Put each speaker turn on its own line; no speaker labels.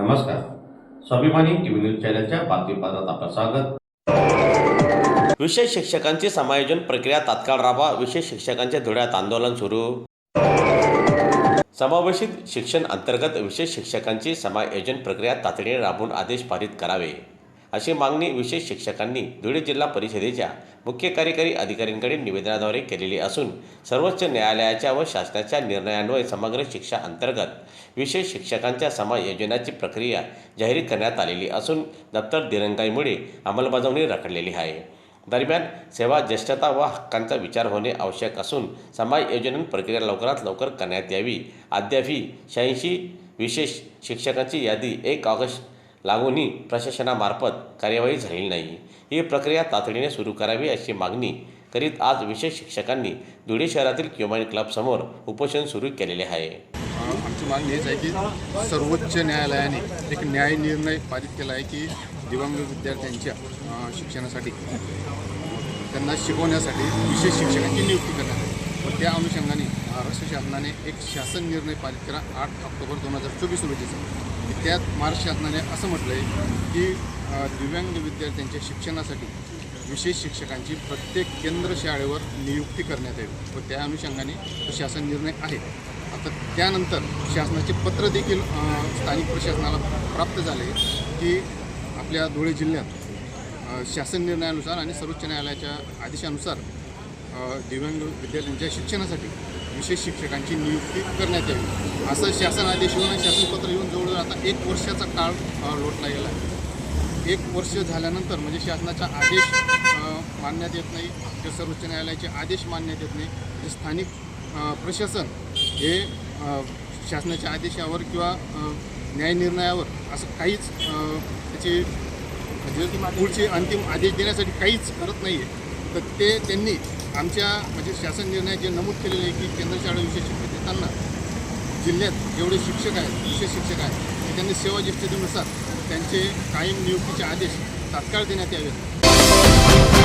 नमस्कार. स्वाभिमानी TV news चॅनलच्या बातमीपत्रात आपलं स्वागत.
विशेष शिक्षकांची समायोजन प्रक्रिया तात्काळ राबवा विशेष शिक्षकांच्या धुळ्यात आंदोलन सुरू. समावेशित शिक्षण अंतर्गत विशेष शिक्षकांची समायोजन प्रक्रिया तातडीने राबवून आदेश पारित करावे. अशी मागणी विशेष शिक्षकांनी धुळे जिल्हा परिषदेच्या मुख्य कार्यकारी अधिकाऱ्यांकडे निवेदनाद्वारे केलेली असून सर्वोच्च न्यायालयाच्या व शासनाच्या निर्णयान्वये समग्र शिक्षा अंतर्गत विशेष शिक्षकांच्या समायोजनाची प्रक्रिया जाहीर करण्यात आलेली असून दप्तर दिरंगाईमुळे अंमलबजावणी रखडलेली आहे. दरम्यान सेवा ज्येष्ठता व हक्कांचा विचार होणे आवश्यक असून समायोजन प्रक्रिया लवकरात लवकर करण्यात यावी. अद्यापही शहाऐंशी विशेष शिक्षकांची यादी एक ऑगस्ट लागूनही प्रशासनामार्फत कार्यवाही झालेली नाही. ही प्रक्रिया तातडीने सुरू करावी अशी मागणी करीत आज विशेष शिक्षकांनी धुळे शहरातील क्युमाइन क्लबसमोर उपोषण सुरू केलेले आहे.
आमची मागणी हेच आहे की सर्वोच्च न्यायालयाने एक न्याय निर्णय पारित केला आहे की दिव्यांग विद्यार्थ्यांच्या शिक्षणासाठी त्यांना शिकवण्यासाठी विशेष शिक्षकांची नियुक्ती करण्यात आली. व त्या अनुषंगाने महाराष्ट्र शासनाने एक शासन निर्णय पारित केला आठ ऑक्टोबर दोन हजार चोवीस रोजीचा की त्यात महाराष्ट्र शासनाने असं म्हटलं आहे की दिव्यांग विद्यार्थ्यांच्या शिक्षणासाठी विशेष शिक्षकांची प्रत्येक केंद्र शाळेवर नियुक्ती करण्यात यावी व त्या अनुषंगाने तो शासन निर्णय आहे. आता त्यानंतर शासनाचे पत्र देखील स्थानिक प्रशासनाला प्राप्त झाले की आपल्या धुळे जिल्ह्यात शासन निर्णयानुसार आणि सर्वोच्च न्यायालयाच्या आदेशानुसार दिव्यांग विद्यार्थ्यांच्या शिक्षणासाठी विशेष शिक्षकांची नियुक्ती करण्यात यावी. असं शासन आदेश येऊन शासनपत्र येऊन जवळजवळ आता एक वर्षाचा काळ लोटला गेला आहे. एक वर्ष झाल्यानंतर म्हणजे शासनाचा आदेश मानण्यात येत नाही. किंवा सर्वोच्च न्यायालयाचे आदेश मानण्यात येत नाही. म्हणजे स्थानिक प्रशासन हे शासनाच्या आदेशावर किंवा न्यायनिर्णयावर असं काहीच अ, त्याची पुढचे अंतिम आदेश देण्यासाठी काहीच करत नाही आहे तर ते त्यांनी आमच्या म्हणजे शासन निर्णयात जे नमूद केलेले आहे की केंद्र शाळा विशेष शिक्षक देताना जिल्ह्यात जेवढे शिक्षक आहेत विशेष शिक्षक आहेत ते त्यांनी सेवा ज्येष्ठतेनुसार त्यांचे कायम नियुक्तीचे आदेश तात्काळ देण्यात यावेत.